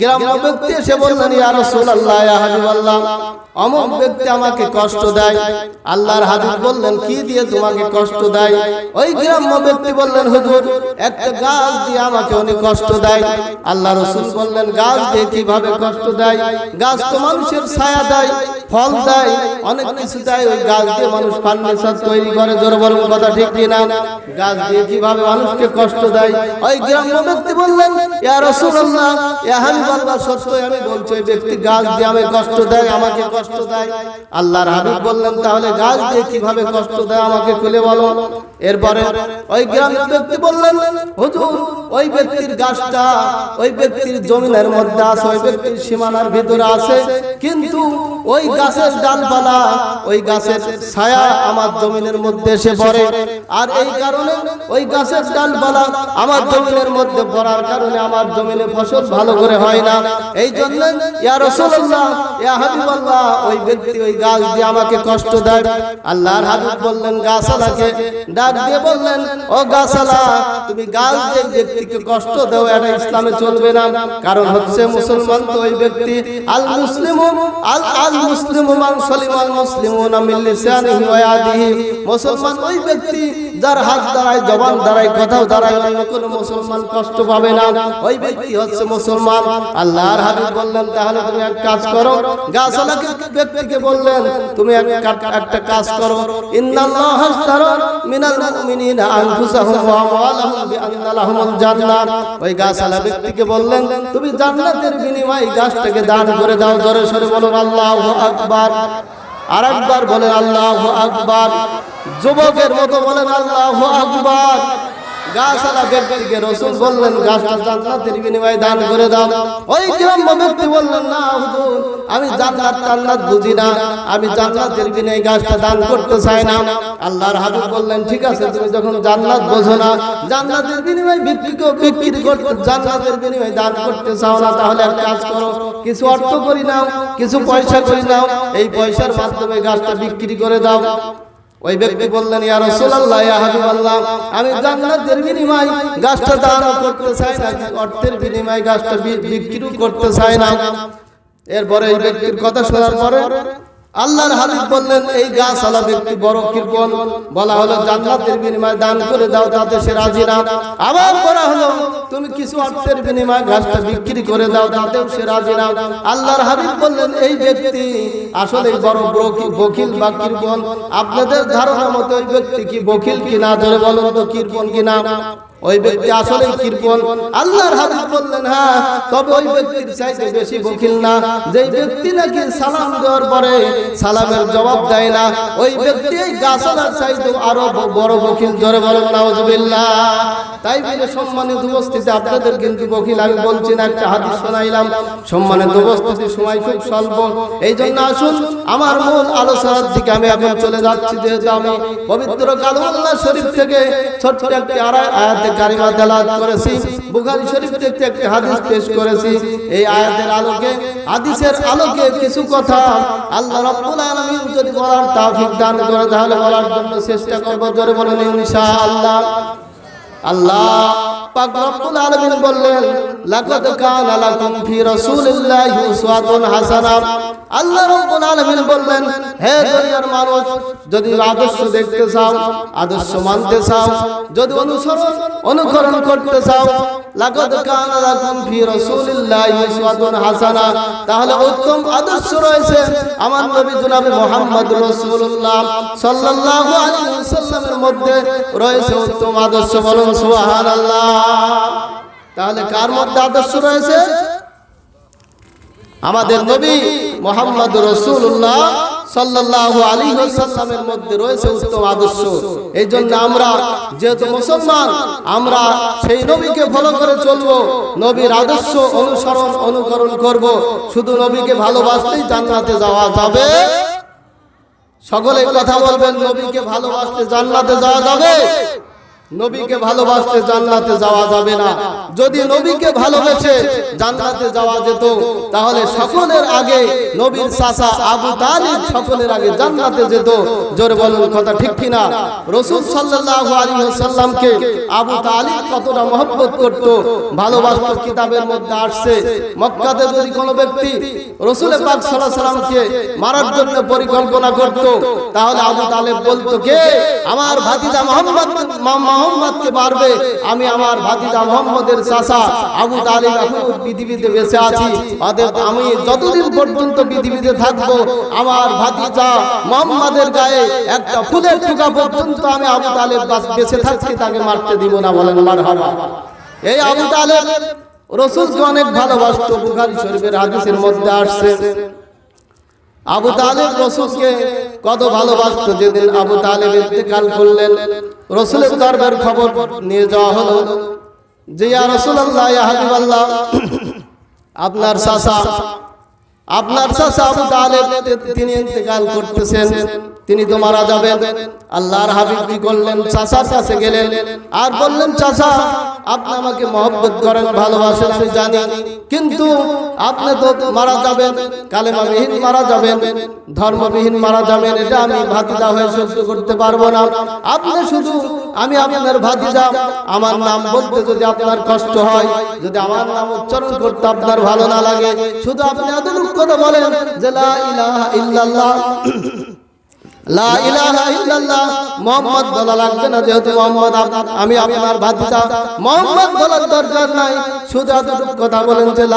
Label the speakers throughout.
Speaker 1: গ্রাম্য ব্যক্তি এসে বললেন ইয়া রাসূলুল্লাহ ইয়া হাবিবাল্লাহ অমুক ব্যক্তি আমাকে কষ্ট দেয়। আল্লাহর হাবিব বললেন কি দিয়ে তোমাকে কষ্ট দেয়? ওই গ্রাম্য ব্যক্তি বললেন হুজুর একটা গাছ দিয়ে আমাকে উনি কষ্ট দেয়। আল্লাহ রাসূল বললেন গাছ দিয়ে কীভাবে কষ্ট দেয়? গাছ তো মানুষের ছায়া দেয়। ফল দেয় অনেক কিছু দেয় ওই গাছ দিয়ে মানুষ ফার্নিচার তৈরি করে জোর বড় কথা ঠিক কিনা? গাছ দিয়ে কীভাবে মানুষকে কষ্ট দেয়? ওই গ্রাম্য ব্যক্তি বললেন ইয়া রাসূলুল্লাহ ইয়া হাবিবাল্লাহ সত্যই আমি বলছি ওই ব্যক্তি গাছ দিয়ে আমি কষ্ট দেয় আমাকে কষ্ট দেয়। আল্লাহর হাবিব বললেন তাহলে গাছ দিয়ে কীভাবে কষ্ট দেয় আমাকে খুলে বলো। এরপরে ওই গ্রাম্য ব্যক্তি বললেন হুজুর ওই ব্যক্তির গাছটা ওই ব্যক্তির জমিনের মধ্যে আছে ওই ব্যক্তির সীমানার ভিতরে আছে কিন্তু ওই গাছের ডালপালা, ওই গাছের ছায়া আমার জমিনের মধ্যে এসে পড়ে। আর এই কারণে ওই গাছের ডালপালা আমার জমিনের মধ্যে পড়ার কারণে আমার জমিনে ফসল ভালো করে হয় না। এই জন্য ইয়া ইয়া হাবিবাল্লাহ, ওই ব্যক্তি ওই গাছ দিয়ে আমাকে কষ্ট দেয়। আল্লাহর হাবিব বললেন, গাছালাকে। ডাক দিয়ে বললেন, ও গাছালা, তুমি গাছ দিয়ে ব্যক্তিকে কষ্ট দাও, এটা ইসলামে চলবে না। কারণ হচ্ছে মুসলমান তো ওই ব্যক্তি আল মুসলিম আল আল মুসলিমু মান সলিমাল মুসলিমুনা মিন লিসানিহি ওয়া ইয়াদিহি মুসলমান ওই ব্যক্তি যার হাত দ্বারায়, জবান দ্বারায়, কথাও দ্বারায় অন্য কোনো মুসলমান কষ্ট পাবে না। ওই ব্যক্তি হচ্ছে মুসলমান। আল্লাহর হাবিব বললেন, তাহলে তুমি এক কাজ করো। গাছালাকে ব্যক্তিকে বললেন, তুমি একটা কাজ করো। ইন্নাল্লাহ হাসতারা মিনাল মুমিনিনা আনফুসাহুম ওয়া আমওয়ালাহুম ওই গাছালা ব্যক্তিকে বললেন, তুমি জান্নাতের বিনিময়ে গাছটাকে দান করে দাও। জোরে সরে বলুন, আল্লাহু আকবার। আরেকবার বলেন আল্লাহ আকবার। যুবকের মতো বলেন আল্লাহ আকবার। গাছালা ব্যক্তিকে রসুল বললেন, গাছটা জান্নাতের বিনিময়ে দান করে দাও। ওই গ্রাম্য ব্যক্তি বললেন, না, হুজুর, আমি জান্নাত টান্নাত বুঝি না। আমি জান্নাতের বিনিময়ে গাছটা দান করতে চাই না। আল্লাহর হাবিব বললেন, ঠিক আছে, তুমি যখন জান্নাত বোঝো না, জান্নাতের বিনিময়ে বিক্রি কো- বিক্রি করতে, জান্নাতের বিনিময়ে দান করতে চাও না, তাহলে এক কাজ করো, কিছু অর্থ করি নাও, কিছু পয়সা করি নাও, এই পয়সার মাধ্যমে গাছটা বিক্রি করে দাও। ওই ব্যক্তি বললেন, ইয়া রাসূলুল্লাহ, ইয়া হাবিবাল্লাহ, আমি জান্নাতের বিনিময়ে গাছটা দান করতে চাই না অর্থের বিনিময়ে গাছটা বিক্রি করতে চাই না এরপরে এই ব্যক্তির কথা শোনার পরে আল্লাহর হাবিব বললেন, এই গাছ আলা ব্যক্তি বড় কৃপণ, বলা হলো জান্নাতের বিনিময়ে দান করে দাও, তাতে সে রাজি না। আবার বলা হলো কিছু অর্থের বিনিময়ে গাছটা বিক্রি করে দাও, তাতেও সে রাজি না। আল্লাহর হাবিব বললেন, এই ব্যক্তি আসলে বড় ব্রকি বকিল বা কৃপণ আপনাদের ধারণা মতো ওই ব্যক্তি কি বকিল কিনা? ধরে বলেন তো কৃপণ কি না ওই ব্যক্তি আসলে কৃপণ। আল্লাহর হাবিব বললেন হ্যাঁ তবে ওই ব্যক্তির চাইতে বেশি বকিল না। যেই ব্যক্তি নাকি সালাম দেওয়ার পরে সালামের জবাব দেয় না, ওই ব্যক্তি এই গাছালার চাইতে আরও বড় বকিল। জোরে বলেন নাউজুবিল্লাহ। তাই বলে সম্মানিত উপস্থিতি আপনাদের কিন্তু বকিল। আমি বলছি না, একটা হাদিস শোনাইলাম। সম্মানিত উপস্থিতি সময় খুব স্বল্প। এই জন্য আসুন, আমার মূল আলোচনার দিকে আমি এখন চলে যাচ্ছি। যেহেতু আমি পবিত্র কালুল্লাহ শরীফ থেকে ছোট্ট একটি আয়াতে কারিমা তেলাওয়াত করেছি। বুখারী শরীফ থেকে একটি হাদিস পেশ করেছি। এই আয়াতের আলোকে, হাদিসের আলোকে কিছু কথা আল্লাহ রাব্বুল আলামিন যদি বলার তৌফিক দান করে, তাহলে বলার জন্য চেষ্টা করব জোরে বলেন, ইনশাআল্লাহ। আল্লাহ পাক রব্বুল আলামিন বললেন, লাকাদ কানা লাকুম ফি রাসূলিল্লাহি উসওয়াতুন হাসানাহ আল্লাহ রব্বুল আলামিন বললেন আদর্শ দেখতে আদর্শ মানতে অনুসরণ করতে তাহলে উত্তম আদর্শ রয়েছে আমার নবী জনাবে মুহাম্মদ রাসূলুল্লাহ মধ্যে রয়েছে উত্তম আদর্শ বলুন তাহলে কার মধ্যে আদর্শ রয়েছে? আমাদের নবী মোহাম্মদ রসুল্লাহ সাল্লাল্লাহু আলাইহি ওয়াসাল্লামের মধ্যে রয়েছে উত্তম আদর্শ। এই জন্য আমরা, যেহেতু মুসলমান, আমরা সেই নবীকে ফলো করে চলব, নবীর আদর্শ অনুসরণ, অনুকরণ করব। শুধু নবীকে ভালোবাসলেই জান্নাতে যাওয়া যাবে? সকলে কথা বলবেন, নবীকে ভালোবাসলে জান্নাতে যাওয়া যাবে? নবীকে ভালোবাসতে জান্নাতে যাওয়া যাবে না। যদি নবীকে ভালোবেসে জান্নাতে যাওয়া যেত তাহলে সকলের আগে নবীর চাচা আবু তালিব সকলের আগে জান্নাতে যেত। জোরে বলুন কথা ঠিক কিনা? রসুল সাল্লাল্লাহু আলাইহি ওয়াসাল্লামকে আবু তালিব কতটা মহব্বত করত? ভালোবাসত কিতাবের মধ্যে আসছে। মক্কাতে যদি কোনো ব্যক্তি রসুল পাক সাল্লাল্লাহু আলাইহি সাল্লামকে মারার জন্য পরিকল্পনা করত তাহলে আবু তালেব বলতো কে? আমার ভাতিজা মোহাম্মদ মোহাম্মদকে মারবে। আমি আমার ভাতিজা মোহাম্মদের চাচা আবু তালিব এখন পৃথিবীতে বেঁচে আছি। অতএব আমি যতদিন পর্যন্ত পৃথিবীতে থাকব, আমার ভাতিজা মোহাম্মদের গায়ে একটা ফুলের টুকা পর্যন্ত আমি আবু তালেব বেঁচে থাকছি, তাকে মারতে দিব না বলেন মারহাবা। এই আবু তালেব রসুলকে অনেক ভালোবাসত, বুখারী শরীফের হাদিসের মধ্যে আসছে। আবু তালেব রসুলকে কত ভালোবাসত যেদিন আবু তালেব ইন্তেকাল করলেন। রসুলের দরবার খবর নিয়ে যাওয়া হলো যে, ইয়া রাসূলুল্লাহ, ইয়া হাবিবাল্লাহ, আপনার চাচা আপনার চাচা আবু তালেব, তিনি ইন্তেকাল করতেছেন। তিনি তো মারা যাবেন। আল্লাহর হাবিব কি করলেন? চাচার কাছে গেলেন। আর বললেন, চাচা, আপনি আমাকে মহব্বত করেন, ভালোবাসেন, আমি জানি। কিন্তু আপনি তো মারা যাবেন, কালেমাবিহীন মারা যাবেন, ধর্মবিহীন মারা যাবেন, এটা আমি ভাতিজা হয়ে সহ্য করতে পারব না। আপনি শুধু, আমি আপনার ভাতিজা, আমার নাম বলতে যদি আপনার কষ্ট হয়, যদি আমার নাম উচ্চারণ করতে আপনার ভালো না লাগে, শুধু আপনি এতটুকু কথা বলেন যে লা ইলাহা ইল্লাল্লাহ। না যেহেতু আমি বলার দরকার নাই। কথা বলেন কথা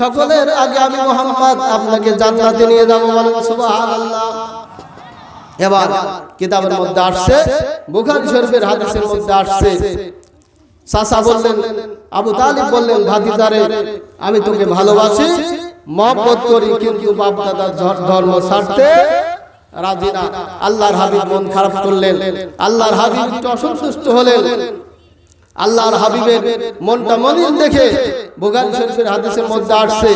Speaker 1: সকলের আগে আমি মোহাম্মদ আপনাকে জান্নাতে নিয়ে যাব এবার কিতাবের মধ্যে আসছে, বুখারী শরীফের হাদিসের মধ্যে আসছে। চাচা বললেন, আবু তালিব বললেন, ভাতিজারে, আমি তোকে ভালোবাসি মহব্বত করি, কিন্তু বাপ ধর- ধর্ম ছাড়তে রাজি না। আল্লাহর হাবিব মন খারাপ করলেন। আল্লাহর হাবিব একটু অসন্তুষ্ট হলেন। আল্লাহর হাবিবের মনটা মলিন দেখে বুখারী শরীফের হাদিসের মধ্যে আসছে,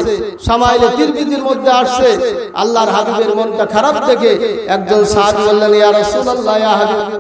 Speaker 1: সামাইলে তিরমিজির মধ্যে আসছে। আল্লাহর হাবিবের মনটা খারাপ দেখে একজন সাহাবী বললেন, ইয়া রাসূলুল্লাহ, ইয়া হাবিব।